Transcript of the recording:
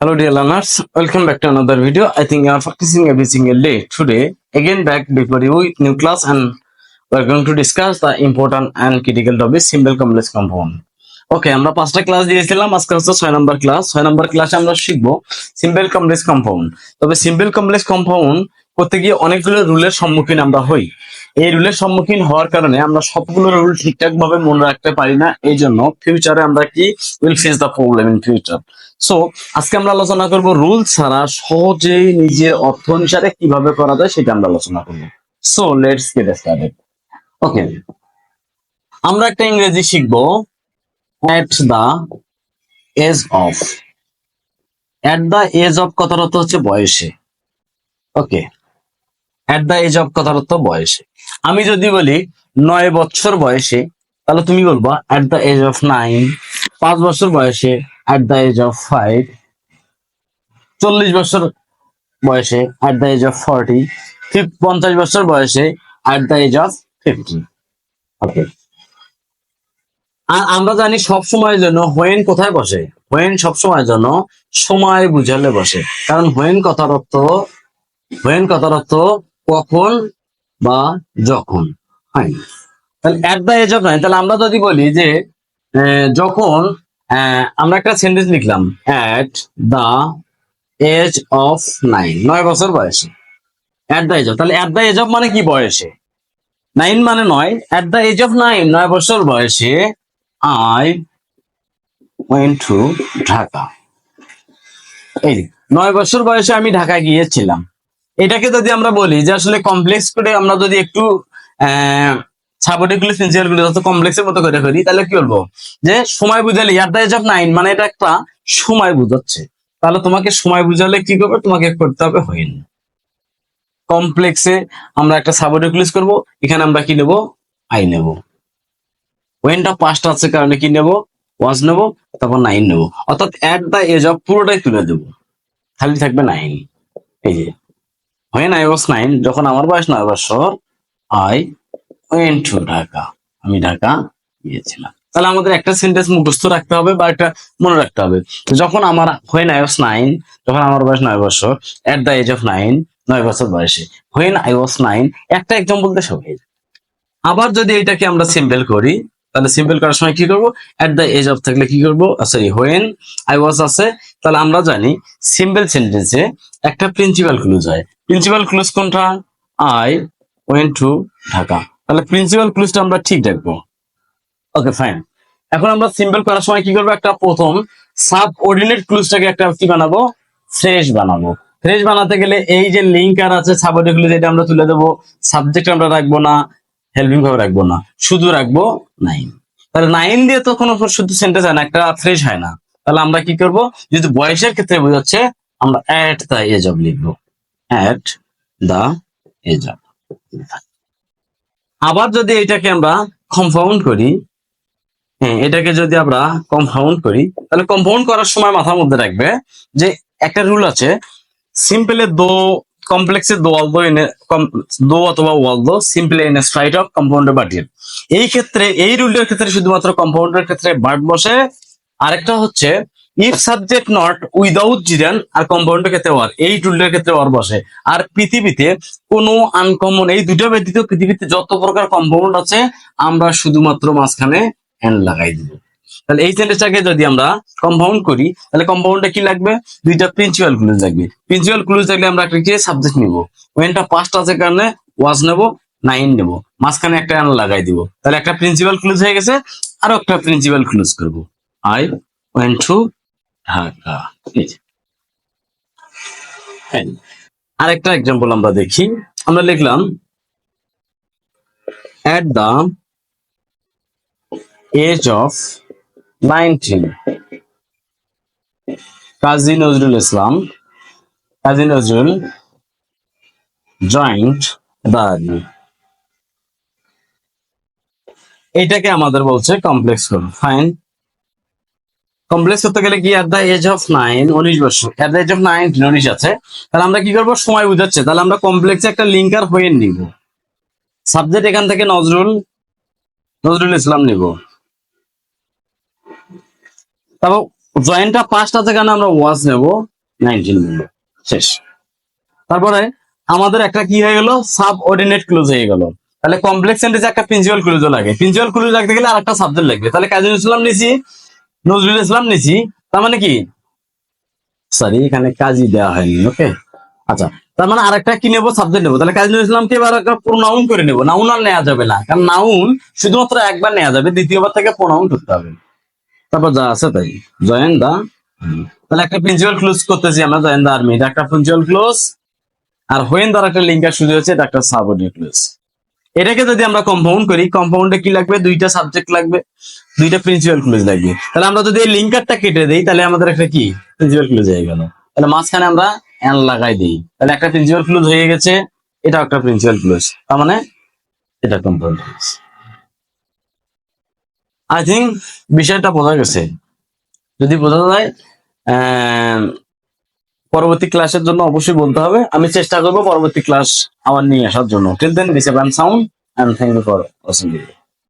Hello dear learners, welcome back to another video. I think you are practicing every single day. Today, again back before you with new class and we are going to discuss the important and critical topic simple complex compound. ওকে আমরা পাঁচটা class দিয়েছিলাম আজকে হচ্ছে ছয় নম্বর class ছয় নম্বর ক্লাসে আমরা শিখব সিম্পল কমপ্লেক্স কম্পাউন্ড তবে সিম্পল কমপ্লেক্স কম্পাউন্ড করতে গিয়ে অনেকগুলো রুলের সম্মুখীন আমরা হই। এই রুলের সম্মুখীন হওয়ার কারণে আমরা সবগুলো রুল ঠিকঠাক ভাবে মনে রাখতে পারি না এই জন্য ফিউচারে আমরা কি will face the problem in future so আজকে আমরা আলোচনা করব রুল ছাড়া সহজেই নিজের অর্থ অনুসারে কীভাবে করা যায় সেটা আমরা আলোচনা করব। So let's get started okay আমরা একটা ইংরেজি শিখব at the age of at the age of অর্থ হচ্ছে? বয়সে। ওকে এট দা এজ অফ কথার অর্থ বয়সে। আমি যদি বলি নয় বছর বয়সে, তাহলে তুমি বলবা at the age of nine পাঁচ বছর বয়সে, at the age of five চল্লিশ বছর বয়সে, at the age of forty পঞ্চাশ বছর বয়সে, at the age of fifty okay আর আমরা জানি সব সময়ের জন্য হোয়েন কোথায় বসে। হোয়েন সব সময়ের জন্য সময় বুঝালে বসে। কারণ হোয়েন কথার অর্থ হোয়েন কথার অর্থ কখন বা যখন হয় তাহলে দ্য এজ অফ তাহলে আমরা যদি বলি যে যখন আমরা একটা সেন্টেন্স লিখলাম at the age of nine নয় বছর বয়সে। অ্যাট দ্য এজ অফ তাহলে অ্যাট দ্য এজ অফ মানে কি বয়সে? নাইন মানে নয় at the age of nine নয় বছর বয়সে আই ওয়েন টু ঢাকা এই নয় বছর বয়সে আমি ঢাকায় গিয়েছিলাম। এটাকে যদি আমরা বলি যে আসলে কমপ্লেক্স করে আমরা যদি একটু, আহ সাবজেক্টগুলো প্রিন্সিপালগুলো যত কমপ্লেক্সের মতো করে করি তাহলে কি বলব? যে সময় বুঝালে, year the age of nine মানে এটা একটা সময় বুঝাচ্ছে। তাহলে তোমাকে সময় বুঝালে কি করবে? তোমাকে করতে হবে হইন কমপ্লেক্সে আমরা একটা সাবজেক্ট করব, এখানে আমরা কি নেব? আই নেব। ওয়েনটা পাঁচটা আছে কারণে কি নেব? ওয়াজ নেব, তারপর নাইন নেব। অর্থাৎ অ্যাট দ্য এজ অফ পুরোটাই তুলে দেবো। খালি থাকবে নাইন এই যে। হোয়েন আই ওয়াজ নাইন যখন আমার বয়স নয় বছর আই ওয়েন টু ঢাকা আমি ঢাকা গিয়েছিলাম। তাহলে আমাদের একটা সেন্টেন্স মুখস্থ রাখতে হবে বা একটা মনে রাখতে হবে। যখন আমার হোয়েন আই ওয়াজ নাইন যখন আমার বয়স নয় বছর at the age of nine নয় বছর বয়সে হোয়েন আই ওয়াজ নাইন একটা এক্সাম্পল দিয়ে সব হয়ে আবার যদি এটাকে আমরা সিম্পল করি তাহলে সিম্পল করার সময় কি করব? এট দ্য এজ অফ থাকলে কি করব? সরি হোয়েন আই ওয়াজ আছে, তাহলে আমরা জানি সিম্পল সেন্টেন্সে একটা প্রিন্সিপাল ক্লুজ হয়। প্রিন্সিপাল ক্লুজ কোনটা? আই ওয়েন টু ঢাকা তাহলে প্রিন্সিপাল ক্লুজটা আমরা ঠিক রাখব ওকে ফাইন এখন আমরা সিম্পল করার সময় কি করব? একটা প্রথম সাব অর্ডিনেট ক্লুজটাকে একটা কি বানাবো? ফ্রেশ বানাবো। ফ্রেশ বানাতে গেলে এই যে লিঙ্ক আর আছে সাবঅর্ডিনেট ক্লুজ এটা আমরা তুলে দেবো। সাবজেক্ট আমরা রাখব না। হেল্পিং ভাবে রাখব না। শুধু রাখব নাইন তাহলে নাইন দিয়ে তো কোনো শুধু সেন্টেন্স হয় না, একটা ফ্রেশ হয় না। তাহলে আমরা কি করব? যদি বয়সের ক্ষেত্রে বোঝাচ্ছে, আমরা অ্যাট দ্য এজ অফ লিখব। অ্যাট দ্য এজ অফ আবার যদি এটাকে আমরা কম্পাউন্ড করি হ্যাঁ এটাকে যদি আমরা কম্পাউন্ড করি, তাহলে কম্পাউন্ড করার সময় মাথার মধ্যে রাখবে যে একটা রুল আছে সিম্পলে দো কমপ্লেক্সে দো অল দো অথবা ওয়াল দো সিম্পলে ইন স্ট্রাইট অফ কম্পাউন্ডের বাটির এই ক্ষেত্রে, এই রুলের ক্ষেত্রে শুধুমাত্র কম্পাউন্ডের ক্ষেত্রে বার্ড বসে। আরেকটা হচ্ছে ইফ সাবজেক্ট নট উইদাউট জিরান আর কম্পাউন্ডের ক্ষেত্রে ওয়ার এই রুলটার ক্ষেত্রে ওয়ার বসে। আর পৃথিবীতে কোনো আনকমন এই দুটো ব্যতীত পৃথিবীতে যত প্রকার কম্পাউন্ড আছে, আমরা শুধুমাত্র মাঝখানে এন লাগাই দিব। তাহলে এই সেন্টেন্সটাকে যদি আমরা কম্পাউন্ড করি, তাহলে কম্পাউন্ডে কি লাগবে? দুইটা প্রিন্সিপাল ক্লুজ লাগবে। প্রিন্সিপাল ক্লুজ থাকলে আমরা একটা সাবজেক্ট নিব? ওয়েনটা পাঁচটা আছে কারণে ওয়াজ নেব নাইন নেব। মাঝখানে একটা এন লাগাই দিব। তাহলে একটা প্রিন্সিপাল ক্লুজ হয়ে গেছে, আরও একটা প্রিন্সিপাল ক্লুজ করব। I went to Dhaka. হ্যাঁ। আরেকটা এক্সাম্পল আমরা দেখি। আমরা লিখলাম, at the age of 19 Kazi Nazrul Islam, Kazi Nazrul joined the এটাকে আমাদের বলছে কমপ্লেক্স করুন ফাইন কমপ্লেক্স করতে গেলে কি at the age of nine উনিশ বছর। At the age of nine উনিশ আছে। তাহলে আমরা কি করব? সময় বুঝাচ্ছে। তাহলে আমরা কমপ্লেক্সে একটা লিঙ্কার হয়ে নিব। সাবজেক্ট এখান থেকে নজরুল নজরুল ইসলাম নিব। তারপর জয়েন্টটা পাঁচটা থেকে আমরা ওয়াজ নেব নাইনটিন শেষ। তারপরে আমাদের একটা কি হয়ে গেল সাব অর্ডিনেট ক্লোজ হয়ে গেল। তাহলে কমপ্লেক্স সেন্টেন্সে একটা প্রিন্সিপাল ক্লোজও লাগে প্রিন্সিপাল ক্লোজ রাখতে গেলে আরেকটা সাবজেক্ট লাগবে। তাহলে কাজী ইসলাম নিছি নজরুল ইসলাম নিছি তার মানে কি? সরি এখানে কাজই দেওয়া হয়নি ওকে আচ্ছা তার মানে আরেকটা কি নেব সাবজেক্ট নেব। তাহলে কাজী ইসলামকে এবার একটা প্রোনাউন করে নেব। নাউন আর নেওয়া যাবে না, কারণ নাউন শুধুমাত্র একবার নেওয়া যাবে, দ্বিতীয়বার থেকে প্রোনাউন করতে হবে। তারপর যা আছে তাই। Join the. তাহলে একটা প্রিন্সিপাল ক্লোজ করতেছি আমরা, জয়েন দা আর্মি এটা একটা প্রিন্সিপাল ক্লোজ আর হোয়েন দ্বারা একটা লিঙ্কার শুরু হচ্ছে এটা একটা সাবঅর্ডিনেট ক্লোজ এটাকে যদি আমরা কম্পাউন্ড করি কম্পাউন্ডে কি লাগবে? দুইটা সাবজেক্ট লাগবে, দুইটা প্রিন্সিপাল ক্লোজ লাগবে। তাহলে আমরা যদি এই লিঙ্কারটা কেটে দেই, তাহলে আমাদের একটা কি? প্রিন্সিপাল ক্লোজ হয়ে গেল। তাহলে মাঝখানে আমরা অ্যান লাগাই দিই। তাহলে একটা প্রিন্সিপাল ক্লোজ হয়ে গেছে এটা একটা প্রিন্সিপাল ক্লোজ তার মানে এটা কম্পাউন্ড আই থিঙ্ক বিষয়টা বোঝা গেছে। যদি বোঝা যায় পরবর্তী ক্লাসের জন্য অবশ্যই বলতে হবে। আমি চেষ্টা করব পরবর্তী ক্লাস আমার নিয়ে আসার জন্য। Till then this sound and thank you for video.